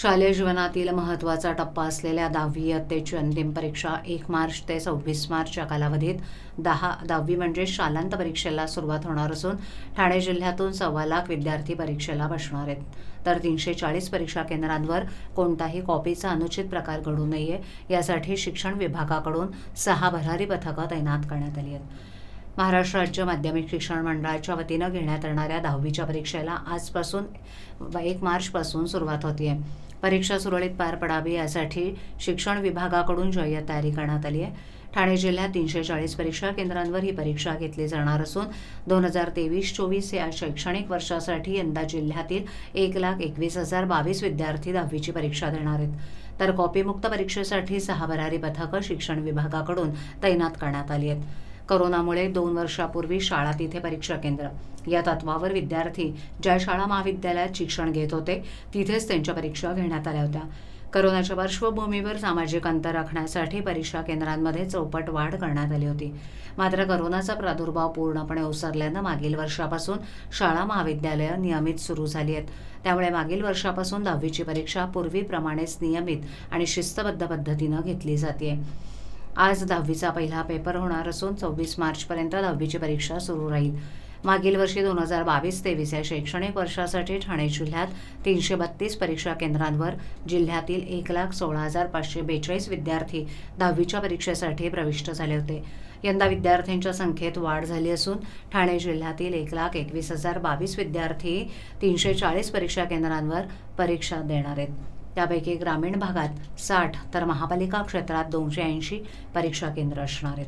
शालेय जीवनातील महत्त्वाचा टप्पा असलेल्या दहावी इयत्तेची अंतिम परीक्षा एक मार्च ते सव्वीस मार्च या कालावधीत. दहा दहावी म्हणजे शालांत परीक्षेला सुरुवात होणार असून ठाणे जिल्ह्यातून सव्वा लाख विद्यार्थी परीक्षेला बसणार आहेत. तर तीनशे चाळीस परीक्षा केंद्रांवर कोणताही कॉपीचा अनुचित प्रकार घडू नये यासाठी शिक्षण विभागाकडून सहा भरारी पथकं तैनात करण्यात आली आहेत. महाराष्ट्र राज्य माध्यमिक शिक्षण मंडळाच्या वतीनं घेण्यात येणाऱ्या दहावीच्या परीक्षेला आजपासून व एक मार्चपासून सुरुवात होती परीक्षा सुरळीत पार पडावी यासाठी शिक्षण विभागाकडून जय्यत तयारी करण्यात आली आहे ठाणे जिल्ह्यात तीनशे चाळीस परीक्षा केंद्रांवर ही परीक्षा घेतली जाणार असून दोन हजार तेवीस चोवीस या शैक्षणिक वर्षासाठी यंदा जिल्ह्यातील एक लाख एकवीस हजार बावीस विद्यार्थी दहावीची परीक्षा देणार आहेत. तर कॉपीमुक्त परीक्षेसाठी सहा भरारी पथकं शिक्षण विभागाकडून तैनात करण्यात आली आहेत. करोनामुळे दोन वर्षापूर्वी शाळा तिथे परीक्षा केंद्र. या तत्वावर विद्यार्थी ज्या शाळा महाविद्यालयात शिक्षण घेत होते तिथेच त्यांच्या परीक्षा घेण्यात आल्या होत्या. करोनाच्या पार्श्वभूमीवर सामाजिक अंतर राखण्यासाठी परीक्षा केंद्रांमध्ये चौपट वाढ करण्यात आली होती. मात्र करोनाचा प्रादुर्भाव पूर्णपणे ओसरल्यानं मागील वर्षापासून शाळा महाविद्यालयं नियमित सुरू झाली आहेत. त्यामुळे मागील वर्षापासून दहावीची परीक्षा पूर्वीप्रमाणेच नियमित आणि शिस्तबद्ध पद्धतीनं घेतली जाते आज दहावीचा पहिला पेपर होणार असून सव्वीस मार्चपर्यंत दहावीची परीक्षा सुरू राहील. मागील वर्षी दोन हजार बावीस तेवीस या शैक्षणिक वर्षासाठी ठाणे जिल्ह्यात तीनशे बत्तीस परीक्षा केंद्रांवर जिल्ह्यातील एक लाख सोळा हजार पाचशे बेचाळीस विद्यार्थी दहावीच्या परीक्षेसाठी प्रविष्ट झाले होते. यंदा विद्यार्थ्यांच्या संख्येत वाढ झाली असून ठाणे जिल्ह्यातील एक लाख एकवीस हजार बावीस विद्यार्थी तीनशे चाळीस परीक्षा केंद्रांवर परीक्षा देणार आहेत. त्यापैकी ग्रामीण भागात साठ तर महापालिका क्षेत्रात दोनशे ऐंशी परीक्षा केंद्र असणार आहेत.